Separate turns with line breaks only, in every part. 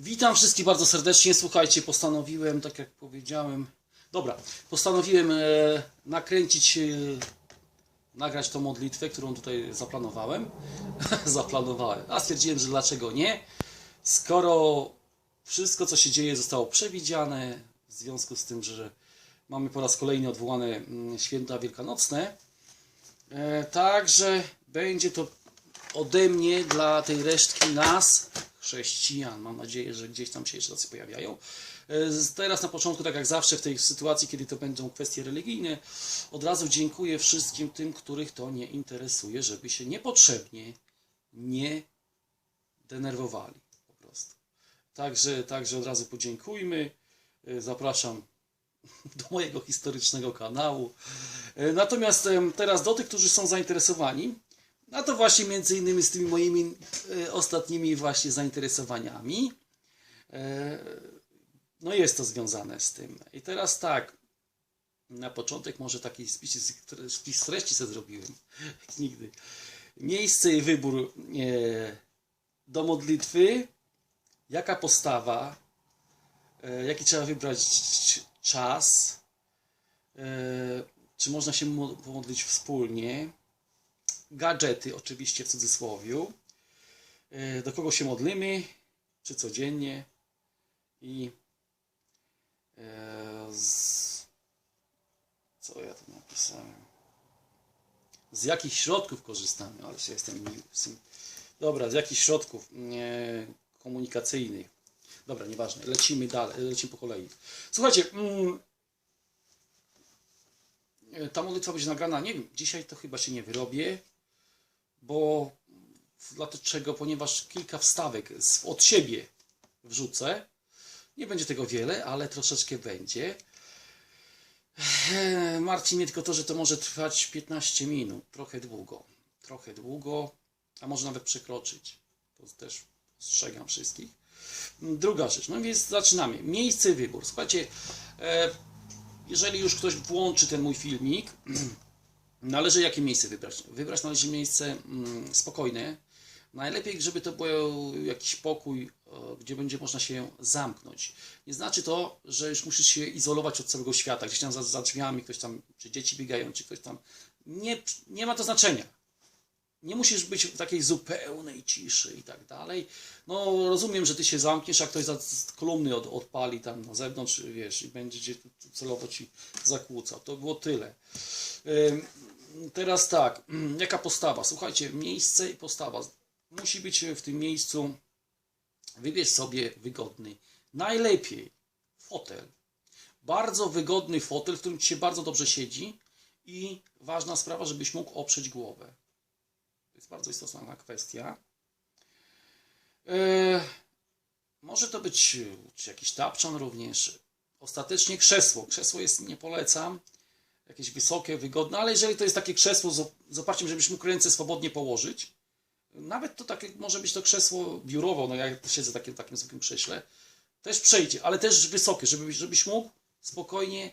Witam wszystkich bardzo serdecznie. Słuchajcie, postanowiłem, tak jak powiedziałem, dobra, postanowiłem e, nakręcić, e, nagrać tą modlitwę, którą tutaj zaplanowałem. zaplanowałem. A stwierdziłem, że dlaczego nie? Skoro wszystko, co się dzieje, zostało przewidziane, w związku z tym, że mamy po raz kolejny odwołane mm, święta wielkanocne, e, także będzie to ode mnie dla tej resztki nas, chrześcijan. Mam nadzieję, że gdzieś tam się jeszcze tacy pojawiają. E, Teraz na początku, tak jak zawsze w tej sytuacji, kiedy to będą kwestie religijne, od razu dziękuję wszystkim tym, których to nie interesuje, żeby się niepotrzebnie nie denerwowali po prostu. Także, także od razu podziękujmy. E, Zapraszam do mojego historycznego kanału. E, Natomiast teraz do tych, którzy są zainteresowani, no to właśnie między innymi z tymi moimi e, ostatnimi właśnie zainteresowaniami. E, no jest to związane z tym. I teraz tak, na początek może taki spis, spis treści sobie zrobiłem. Nigdy. Miejsce i wybór e, do modlitwy, jaka postawa, jaki trzeba wybrać czas, czy można się mo- pomodlić wspólnie, gadżety, oczywiście w cudzysłowiu, e, do kogo się modlimy, czy codziennie i e, z, co ja tu napisałem? Z jakich środków korzystamy? Ale ja jestem. Dobra, z jakich środków e, komunikacyjnych? Dobra, nieważne. Lecimy dalej, lecimy po kolei. Słuchajcie, mm, ta modlitwa będzie nagrana, nie wiem, dzisiaj to chyba się nie wyrobię, bo dlaczego? Ponieważ kilka wstawek od siebie wrzucę. Nie będzie tego wiele, ale troszeczkę będzie. Eee, Martwi mnie tylko to, że to może trwać 15 minut. Trochę długo. Trochę długo, a może nawet przekroczyć. To też ostrzegam wszystkich. Druga rzecz, no więc zaczynamy. Miejsce wybór. Słuchajcie, e, jeżeli już ktoś włączy ten mój filmik, należy jakie miejsce wybrać? Wybrać należy miejsce mm, spokojne. Najlepiej, żeby to był jakiś pokój, e, gdzie będzie można się zamknąć. Nie znaczy to, że już musisz się izolować od całego świata. Gdzieś tam za, za drzwiami ktoś tam, czy dzieci biegają, czy ktoś tam. Nie, nie ma to znaczenia. Nie musisz być w takiej zupełnej ciszy i tak dalej. No rozumiem, że ty się zamkniesz, a ktoś z kolumny od, odpali tam na zewnątrz, wiesz, i będzie cię celowo ci zakłócał. To było tyle. Teraz tak, jaka postawa? Słuchajcie, miejsce i postawa. Musi być w tym miejscu, wybierz sobie wygodny, najlepiej fotel. Bardzo wygodny fotel, w którym ci się bardzo dobrze siedzi i ważna sprawa, żebyś mógł oprzeć głowę. Bardzo istotna kwestia. E, może to być czy jakiś tapczan również. Ostatecznie krzesło. Krzesło jest, nie polecam. Jakieś wysokie, wygodne, ale jeżeli to jest takie krzesło z, z oparciem, żebyś mógł ręce swobodnie położyć, nawet to takie, może być to krzesło biurowo, no ja siedzę w takim, takim zwykłym krześle, też przejdzie, ale też wysokie, żeby, żebyś mógł spokojnie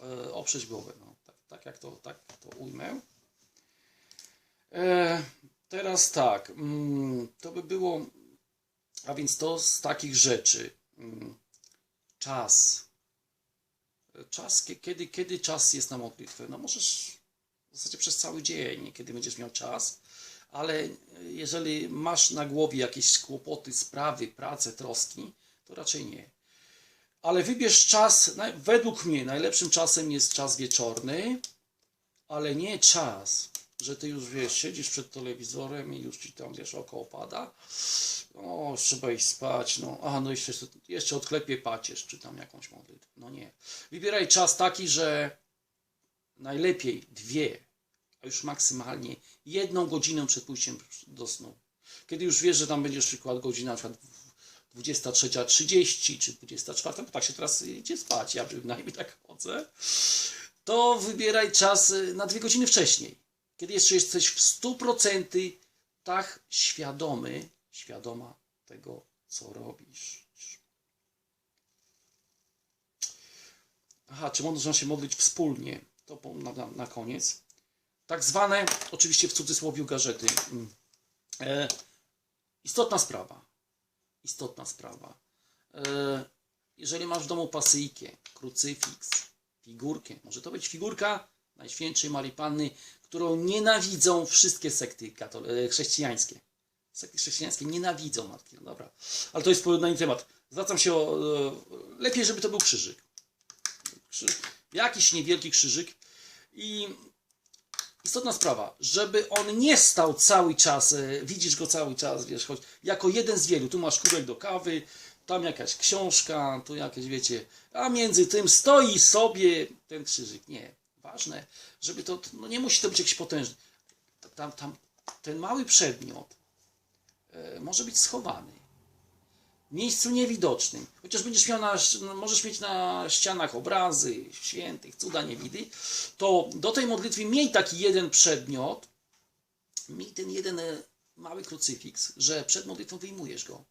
e, oprzeć głowę. No, tak, tak jak to, tak to ujmę. E, teraz tak, mm, to by było, a więc to z takich rzeczy. Mm, czas. Czas, kie- kiedy, kiedy czas jest na modlitwę? No możesz w zasadzie przez cały dzień, kiedy będziesz miał czas, ale jeżeli masz na głowie jakieś kłopoty, sprawy, pracę, troski, to raczej nie. Ale wybierz czas, według mnie najlepszym czasem jest czas wieczorny, ale nie czas, że ty już wiesz, siedzisz przed telewizorem i już ci tam wiesz, oko opada. O, trzeba iść spać, no, a no jeszcze, jeszcze odklepię pacierz, czy tam jakąś modlitwę. No nie. Wybieraj czas taki, że najlepiej dwie, a już maksymalnie jedną godzinę przed pójściem do snu. Kiedy już wiesz, że tam będziesz przykład godzina na przykład 23.30 czy 24, bo tak się teraz idzie spać, ja przynajmniej tak chodzę, to wybieraj czas y, na dwie godziny wcześniej. Kiedy jeszcze jesteś w 100% tak świadomy, świadoma tego, co robisz. Aha, czy można się modlić wspólnie? To na, na, na koniec. Tak zwane, oczywiście w cudzysłowie, gadżety. Mm. E, istotna sprawa. istotna sprawa. E, Jeżeli masz w domu pasyjkę, krucyfiks, figurkę, może to być figurka Najświętszej Marii Panny, którą nienawidzą wszystkie sekty e, chrześcijańskie. Sekty chrześcijańskie nienawidzą matki, no dobra. Ale to jest na inny temat. Zwracam się o... Lepiej, żeby to był krzyżyk. Krzy... Jakiś niewielki krzyżyk. I istotna sprawa, żeby on nie stał cały czas, e, widzisz go cały czas, wiesz, choć jako jeden z wielu. Tu masz kubek do kawy, tam jakaś książka, tu jakieś, wiecie, a między tym stoi sobie ten krzyżyk. Nie, ważne, żeby to, no nie musi to być jakiś potężny. Tam, tam, ten mały przedmiot e, może być schowany. W miejscu niewidocznym. Chociaż będziesz miał na, no, możesz mieć na ścianach obrazy świętych, cuda niewidy, to do tej modlitwy miej taki jeden przedmiot, miej ten jeden e, mały krucyfiks, że przed modlitwą wyjmujesz go.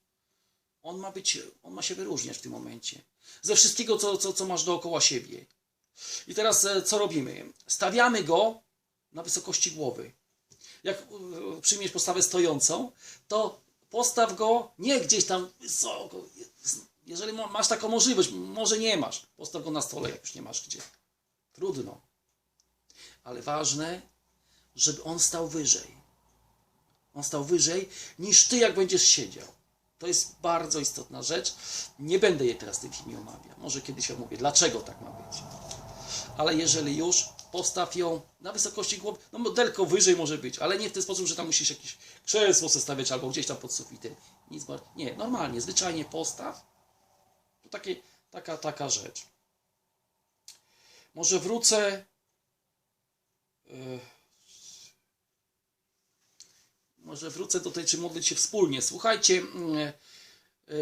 On ma być, on ma się wyróżniać w tym momencie. Ze wszystkiego, co, co, co masz dookoła siebie. I teraz e, co robimy? Stawiamy go na wysokości głowy. Jak e, przyjmiesz postawę stojącą, to postaw go nie gdzieś tam wysoko. Jeżeli ma- masz taką możliwość, może nie masz, postaw go na stole, jak już nie masz gdzie. Trudno. Ale ważne, żeby on stał wyżej. On stał wyżej niż ty, jak będziesz siedział. To jest bardzo istotna rzecz. Nie będę jej teraz w tej filmie omawiał. Może kiedyś omówię, dlaczego tak ma być. Ale jeżeli już, postaw ją na wysokości głowy. No modelko wyżej może być, ale nie w ten sposób, że tam musisz jakieś krzesło zostawiać albo gdzieś tam pod sufitem. Nic bardziej. Nie, normalnie, zwyczajnie postaw. To takie, taka, taka rzecz. Może wrócę. Yy, może wrócę do tej, czy modlić się wspólnie. Słuchajcie, mm, e,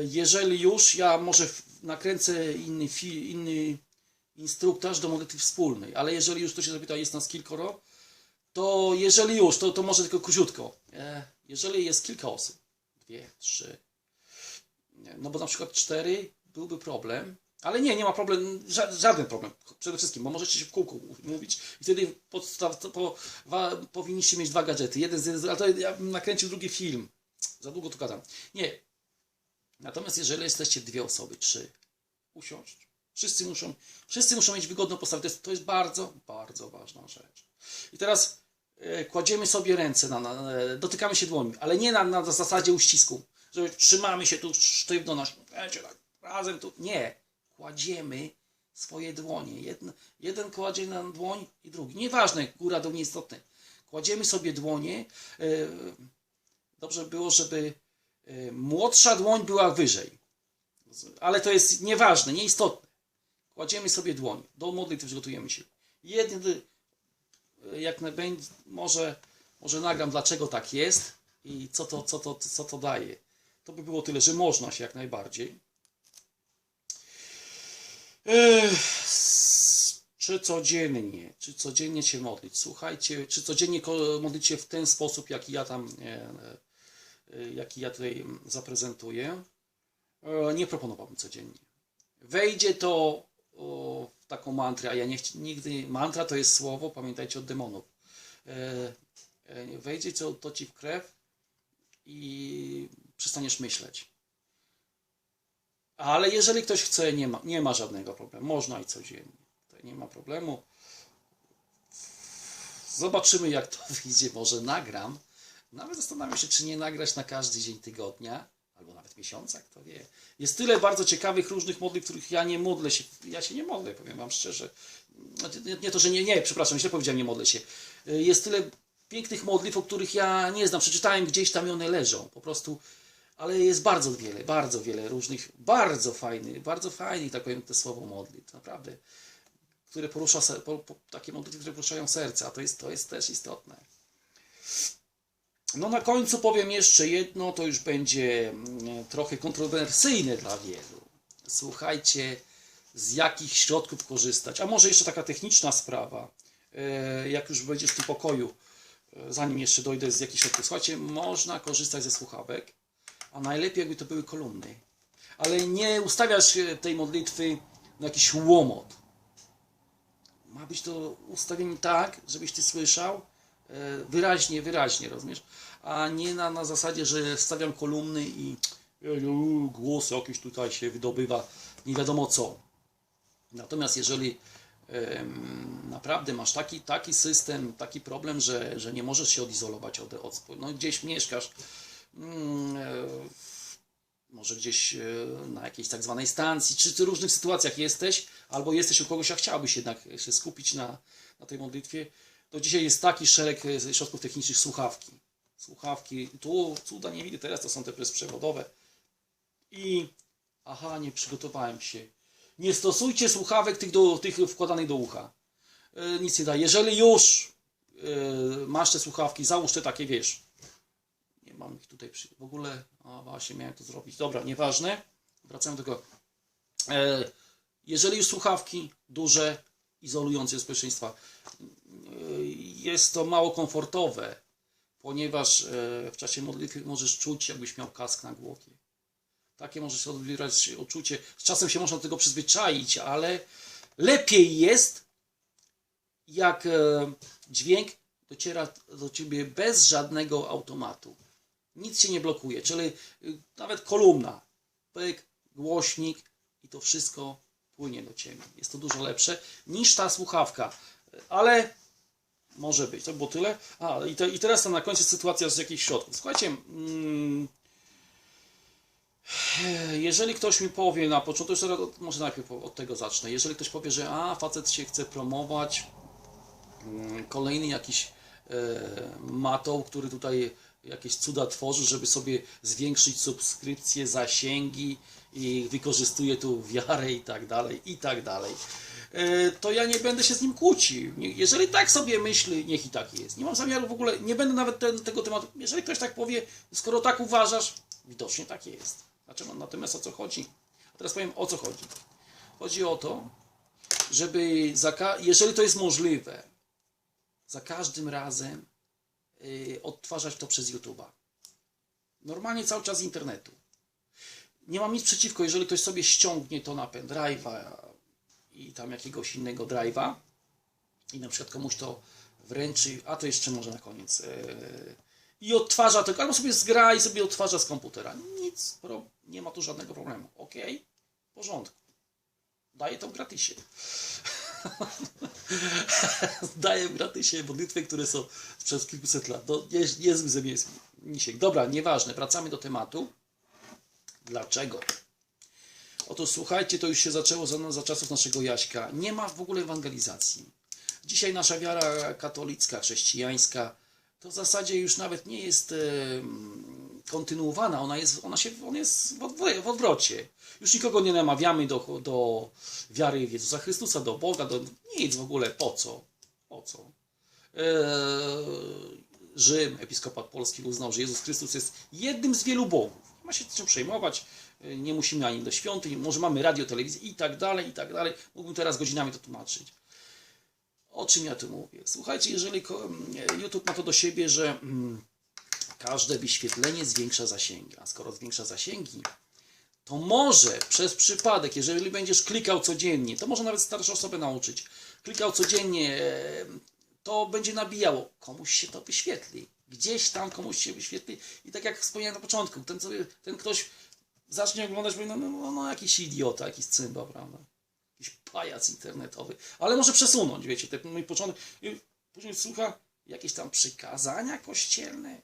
jeżeli już, ja może nakręcę inny, fi, inny instruktaż do modlitwy wspólnej, ale jeżeli już to się zapyta, jest nas kilkoro, to jeżeli już, to, to może tylko króciutko. E, Jeżeli jest kilka osób, dwie, trzy, no bo na przykład cztery byłby problem, ale nie, nie ma problem, ża- żaden problem. Przede wszystkim, bo możecie się w kółku mówić i wtedy po, wa, powinniście mieć dwa gadżety. Jeden z, ale to ja bym nakręcił drugi film. Za długo tu gadam. Nie. Natomiast jeżeli jesteście dwie osoby, trzy, usiąść. Wszyscy muszą, wszyscy muszą mieć wygodną postawę. To jest, to jest bardzo, bardzo ważna rzecz. I teraz e, kładziemy sobie ręce, na, na, e, dotykamy się dłoni, ale nie na, na zasadzie uścisku, że trzymamy się tu sztywno, na, wiecie, tak, razem tu. Nie. Kładziemy swoje dłonie. Jeden, jeden kładzie na dłoń i drugi. Nieważne, góra, dół, nieistotne. Kładziemy sobie dłonie. E, dobrze było, żeby e, młodsza dłoń była wyżej. Ale to jest nieważne, nieistotne. Kładziemy sobie dłoń. Do modlitwy przygotujemy się. Jeden, e, jak najbędzie, może, może nagram, dlaczego tak jest i co to, co, to, co to daje. To by było tyle, że można się jak najbardziej. S- czy codziennie, czy codziennie się modlić? Słuchajcie, czy codziennie modlić się w ten sposób, jaki ja tam, e, e, jaki ja tutaj zaprezentuję? E, Nie proponowałbym codziennie. Wejdzie to taką mantrę, a ja nie nigdy, mantra to jest słowo, pamiętajcie, od demonów. E, e, Wejdzie to, to ci w krew i przestaniesz myśleć. Ale jeżeli ktoś chce, nie ma, nie ma żadnego problemu. Można i codziennie. To nie ma problemu. Zobaczymy, jak to wyjdzie. Może nagram. Nawet zastanawiam się, czy nie nagrać na każdy dzień tygodnia, miesiąca, kto wie. Jest tyle bardzo ciekawych różnych modlitw, których ja nie modlę się. Ja się nie modlę, powiem Wam szczerze. Znaczy, Nie, nie to, że nie, nie, przepraszam, źle powiedziałem, nie modlę się. Jest tyle pięknych modlitw, o których ja nie znam. Przeczytałem gdzieś tam i one leżą. Po prostu ale jest bardzo wiele, bardzo wiele różnych, bardzo fajnych, bardzo fajnych, tak powiem, te słowo modlitw, naprawdę, które porusza, po, po, takie modlitwy, które poruszają serce, a to jest, to jest też istotne. No na końcu powiem jeszcze jedno, to już będzie mm, trochę kontrowersyjne dla wielu. Słuchajcie, z jakich środków korzystać, a może jeszcze taka techniczna sprawa, e, jak już będziesz w tym pokoju, e, zanim jeszcze dojdę z jakich środków. Słuchajcie, można korzystać ze słuchawek, a najlepiej jakby to były kolumny. Ale nie ustawiasz e, tej modlitwy na jakiś łomot. Ma być to ustawienie tak, żebyś ty słyszał wyraźnie, wyraźnie, rozumiesz? A nie na, na zasadzie, że stawiam kolumny i głos jakiś tutaj się wydobywa, nie wiadomo co. Natomiast jeżeli naprawdę masz taki, taki system, taki problem, że, że nie możesz się odizolować od, od no gdzieś mieszkasz, mm, e, może gdzieś e, na jakiejś tak zwanej stacji, czy w różnych sytuacjach jesteś, albo jesteś u kogoś, a chciałbyś jednak się skupić na, na tej modlitwie, to dzisiaj jest taki szereg e, środków technicznych, słuchawki. Słuchawki, tu cuda nie widzę teraz, to są te bezprzewodowe. I aha, nie przygotowałem się. Nie stosujcie słuchawek tych, do, tych wkładanych do ucha. E, nic nie da. Jeżeli już e, masz te słuchawki, załóż te takie, wiesz, nie mam ich tutaj przy... W ogóle, a właśnie miałem to zrobić. Dobra, nieważne. Wracamy do tego. Jeżeli już słuchawki duże, izolujące e, jest to mało komfortowe, ponieważ e, w czasie modlitwy możesz czuć, jakbyś miał kask na głowie. Takie możesz odbierać uczucie. Z czasem się można do tego przyzwyczaić, ale lepiej jest, jak e, dźwięk dociera do ciebie bez żadnego automatu. Nic się nie blokuje, czyli y, nawet kolumna, pyk, głośnik i to wszystko płynie do ciebie. Jest to dużo lepsze niż ta słuchawka, ale może być. To było tyle. A, i, to, i teraz na końcu sytuacja z jakichś środków. Słuchajcie, mm, jeżeli ktoś mi powie na początku, jeszcze może najpierw od tego zacznę. Jeżeli ktoś powie, że a, facet się chce promować, mm, kolejny jakiś e, matoł, który tutaj jakieś cuda tworzy, żeby sobie zwiększyć subskrypcje, zasięgi i wykorzystuje tu wiarę i tak dalej, i tak dalej. E, To ja nie będę się z nim kłócił. Jeżeli tak sobie myśli, niech i tak jest. Nie mam zamiaru w ogóle, nie będę nawet ten, tego tematu. Jeżeli ktoś tak powie, skoro tak uważasz, widocznie tak jest. Znaczy, no, natomiast o co chodzi? A teraz powiem o co chodzi. Chodzi o to, żeby, za jeżeli to jest możliwe, za każdym razem y, odtwarzać to przez YouTube'a. Normalnie cały czas z internetu. Nie mam nic przeciwko, jeżeli ktoś sobie ściągnie to na pendrive'a i tam jakiegoś innego drive'a i na przykład komuś to wręczy, a to jeszcze może na koniec, yy, i odtwarza tylko, albo sobie zgra i sobie odtwarza z komputera. Nic, nie ma tu żadnego problemu. Ok? W porządku. Daję to w gratisie. Daję w gratisie modlitwy, które są sprzed kilkuset lat. No, jest, jest, jest, jest misiek. Dobra, nieważne. Wracamy do tematu. Dlaczego? Otóż słuchajcie, to już się zaczęło za, za czasów naszego Jaśka. Nie ma w ogóle ewangelizacji. Dzisiaj nasza wiara katolicka, chrześcijańska, to w zasadzie już nawet nie jest kontynuowana, ona jest, ona się, on jest w, odwro- w odwrocie. Już nikogo nie namawiamy do, do wiary w Jezusa Chrystusa, do Boga, do nic w ogóle. Po co? Po co? Eee, Rzym, episkopat polski uznał, że Jezus Chrystus jest jednym z wielu bogów. Ma się czym przejmować, e, nie musimy ani do świątyń, może mamy radio, telewizję i tak dalej, i tak dalej. Mógłbym teraz godzinami to tłumaczyć. O czym ja tu mówię? Słuchajcie, jeżeli YouTube ma to do siebie, że mm, każde wyświetlenie zwiększa zasięgi, a skoro zwiększa zasięgi, to może przez przypadek, jeżeli będziesz klikał codziennie, to może nawet starsze osoby nauczyć, klikał codziennie, e, to będzie nabijało, komuś się to wyświetli. Gdzieś tam komuś się wyświetli i tak jak wspomniałem na początku, ten, sobie, ten ktoś zacznie oglądać, powie, no, no, no, no jakiś idiota, jakiś cymba, prawda? Jakiś pajac internetowy. Ale może przesunąć, wiecie, ten mój początek. I później słucha jakieś tam przykazania kościelne,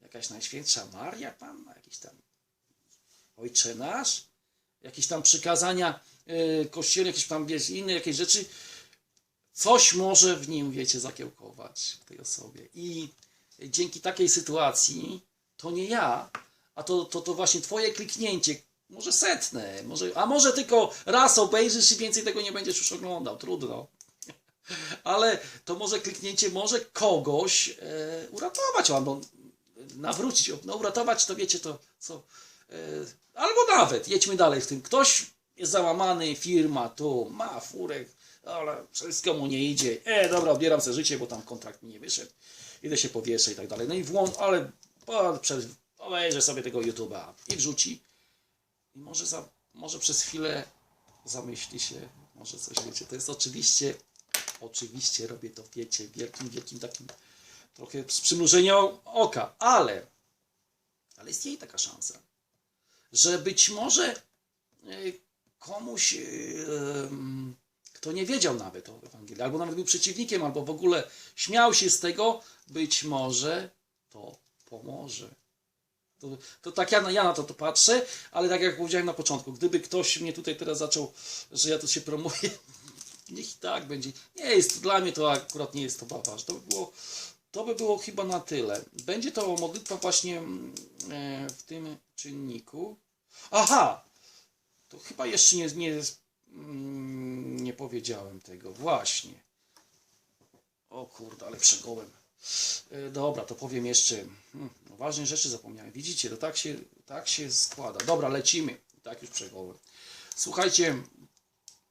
jakaś Najświętsza Maria Panna, jakiś tam Ojcze Nasz, jakieś tam przykazania y, kościelne, jakieś tam wiesz, inne jakieś rzeczy. Coś może w nim, wiecie, zakiełkować w tej osobie. I dzięki takiej sytuacji to nie ja, a to, to, to właśnie twoje kliknięcie, może setne, może, a może tylko raz obejrzysz i więcej tego nie będziesz już oglądał, trudno. Ale to może kliknięcie może kogoś e, uratować, albo nawrócić, no uratować to wiecie to co, e, albo nawet, jedźmy dalej w tym, ktoś jest załamany, firma tu, ma furek, ale wszystko mu nie idzie, e dobra, odbieram sobie życie, bo tam kontrakt mi nie wyszedł, idę się powieszę i tak dalej, no i włącz, ale obejrzę sobie tego YouTube'a i wrzuci. I może, za, może przez chwilę zamyśli się, może coś wiecie, to jest oczywiście, oczywiście robię to, wiecie, wielkim, wielkim takim, trochę z przymrużeniem oka, ale, ale istnieje taka szansa, że być może e, komuś, e, kto nie wiedział nawet o Ewangelii, albo nawet był przeciwnikiem, albo w ogóle śmiał się z tego, być może to pomoże. To, to tak ja, ja na to, to patrzę, ale tak jak powiedziałem na początku, gdyby ktoś mnie tutaj teraz zaczął, że ja tu się promuję, niech i tak będzie. Nie jest, dla mnie to akurat nie jest to ważne. To by było, to by było chyba na tyle. Będzie to modlitwa właśnie mm, e, w tym czynniku. Aha! To chyba jeszcze nie, nie, nie powiedziałem tego. Właśnie. O kurde, ale przegołem. E, Dobra, to powiem jeszcze. Hmm, rzeczy zapomniałem. Widzicie, to tak się, tak się składa. Dobra, lecimy. Tak już przegołem. Słuchajcie,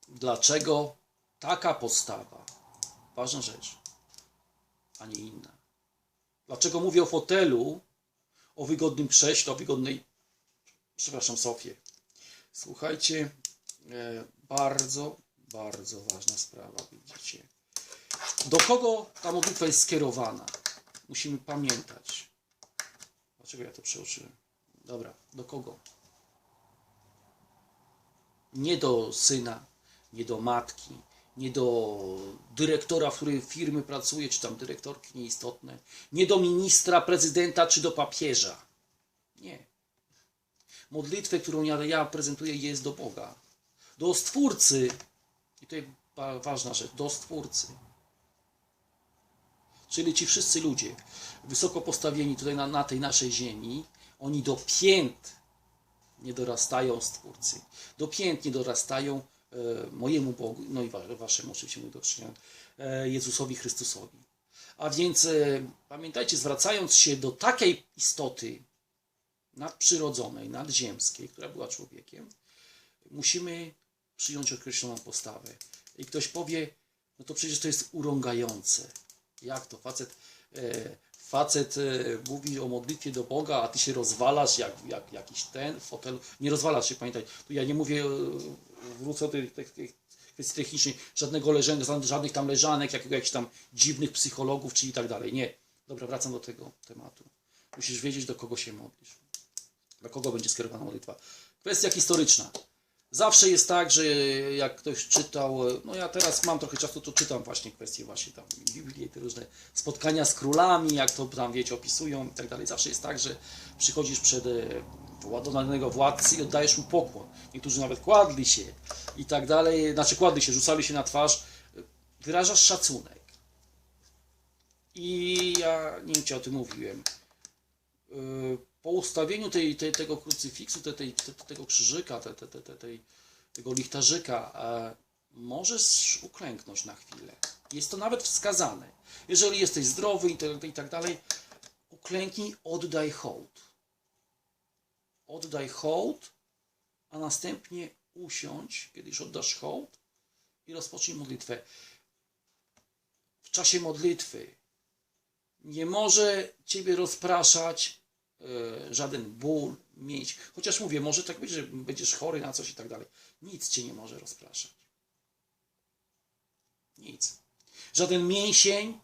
dlaczego taka postawa, ważna rzecz, a nie inna. Dlaczego mówię o fotelu, o wygodnym krześle, o wygodnej, przepraszam, sofie. Słuchajcie, e, bardzo, bardzo ważna sprawa, widzicie. Do kogo ta modlitwa jest skierowana? Musimy pamiętać. Dlaczego ja to przeoczyłem? Dobra, do kogo? Nie do syna, nie do matki, nie do dyrektora, w której firmy pracuje, czy tam dyrektorki nieistotne, nie do ministra, prezydenta, czy do papieża. Nie. Modlitwę, którą ja, ja prezentuję, jest do Boga. Do Stwórcy. I tutaj wa- ważna rzecz, do Stwórcy. Czyli ci wszyscy ludzie, wysoko postawieni tutaj na, na tej naszej ziemi, oni do pięt nie dorastają Stwórcy. Do pięt nie dorastają e, mojemu Bogu, no i wa- waszemu oczywiście do chrześcijan, e, Jezusowi Chrystusowi. A więc e, pamiętajcie, zwracając się do takiej istoty nadprzyrodzonej, nadziemskiej, która była człowiekiem, musimy przyjąć określoną postawę. I ktoś powie, no to przecież to jest urągające. Jak to facet, e, facet e, mówi o modlitwie do Boga, a ty się rozwalasz jak, jak jakiś ten w fotelu. Nie rozwalasz się, pamiętaj. Tu ja nie mówię, e, wrócę do tych, kwestii technicznej, żadnego leżenia, żadnych tam leżanek, jak, jakichś tam dziwnych psychologów, czy i tak dalej. Nie. Dobra, wracam do tego tematu. Musisz wiedzieć, do kogo się modlisz. Do kogo będzie skierowana modlitwa. Kwestia historyczna. Zawsze jest tak, że jak ktoś czytał, no ja teraz mam trochę czasu, to czytam właśnie kwestie właśnie tam Biblii, te różne spotkania z królami, jak to tam wiecie, opisują i tak dalej. Zawsze jest tak, że przychodzisz przed e, ładowanego władcy i oddajesz mu pokłon. Niektórzy nawet kładli się i tak dalej, znaczy kładli się, rzucali się na twarz. Wyrażasz szacunek. I ja nie wiem, czy o tym mówiłem. Yy, po ustawieniu tej, tej, tego krucyfiksu, tej, tej, te, tego krzyżyka, te, te, te, te, tej, tego lichtarzyka, e, możesz uklęknąć na chwilę. Jest to nawet wskazane. Jeżeli jesteś zdrowy i, te, i tak dalej, uklęknij, oddaj hołd. Oddaj hołd, a następnie usiądź, kiedy już oddasz hołd i rozpocznij modlitwę. W czasie modlitwy nie może Ciebie rozpraszać żaden ból, mieć. Chociaż mówię, może tak być, że będziesz chory na coś i tak dalej. Nic Cię nie może rozpraszać. Nic. Żaden mięsień,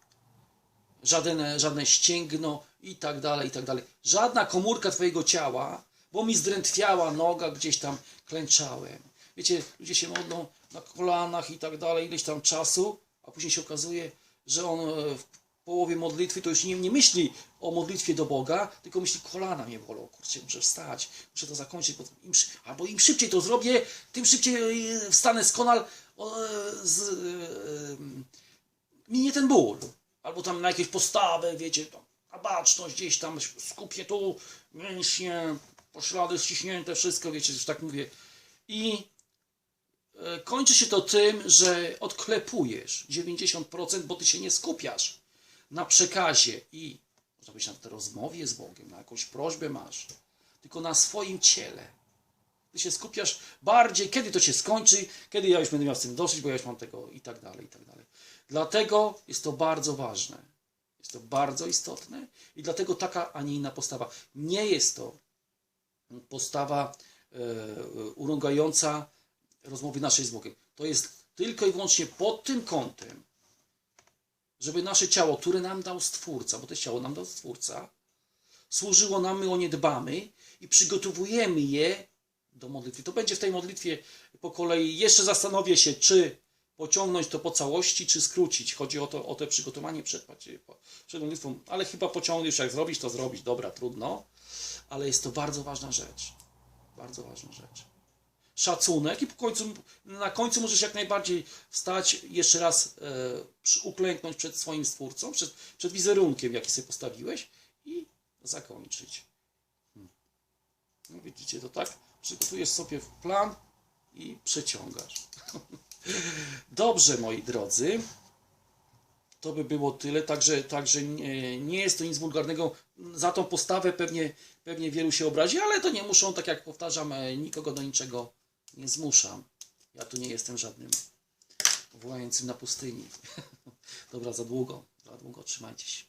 żaden, żadne ścięgno i tak dalej, i tak dalej. Żadna komórka Twojego ciała, bo mi zdrętwiała noga, gdzieś tam klęczałem. Wiecie, ludzie się modlą na kolanach i tak dalej, ileś tam czasu, a później się okazuje, że on e, w połowie modlitwy to już nie, nie myśli o modlitwie do Boga, tylko myśli, kolana mnie bolą, kurczę, muszę wstać, muszę to zakończyć, bo im, albo im szybciej to zrobię, tym szybciej e, wstanę z konal, e, z, e, minie ten ból. Albo tam na jakieś postawę, wiecie, tam, na baczność gdzieś tam, skupię tu, mięśnie, poślady ściśnięte, wszystko, wiecie, już tak mówię. I kończy się to tym, że odklepujesz 90%, bo ty się nie skupiasz na przekazie i można powiedzieć na tej rozmowie z Bogiem, na jakąś prośbę masz, tylko na swoim ciele. Ty się skupiasz bardziej, kiedy to się skończy, kiedy ja już będę miał z tym dosyć, bo ja już mam tego i tak dalej, i tak dalej. Dlatego jest to bardzo ważne. Jest to bardzo istotne i dlatego taka, a nie inna postawa. Nie jest to postawa e, urągająca rozmowy naszej z Bogiem. To jest tylko i wyłącznie pod tym kątem, żeby nasze ciało, które nam dał Stwórca, bo to ciało nam dał Stwórca, służyło nam, my o nie dbamy i przygotowujemy je do modlitwy. To będzie w tej modlitwie po kolei. Jeszcze zastanowię się, czy pociągnąć to po całości, czy skrócić. Chodzi o to, o te przygotowanie przed, przed modlitwą. Ale chyba pociągniesz, jak zrobić, to zrobić. Dobra, trudno. Ale jest to bardzo ważna rzecz. Bardzo ważna rzecz. Szacunek i końcu, na końcu możesz jak najbardziej wstać, jeszcze raz e, uklęknąć przed swoim Stwórcą, przed, przed wizerunkiem, jaki sobie postawiłeś i zakończyć. Hmm. No widzicie to tak? Przygotujesz sobie plan i przeciągasz. Dobrze, moi drodzy. To by było tyle, także, także nie, nie jest to nic wulgarnego. Za tą postawę pewnie, pewnie wielu się obrazi, ale to nie muszą, tak jak powtarzam, e, nikogo do niczego nie zmuszam. Ja tu nie jestem żadnym wołającym na pustyni. Dobra, za długo, za długo, trzymajcie się.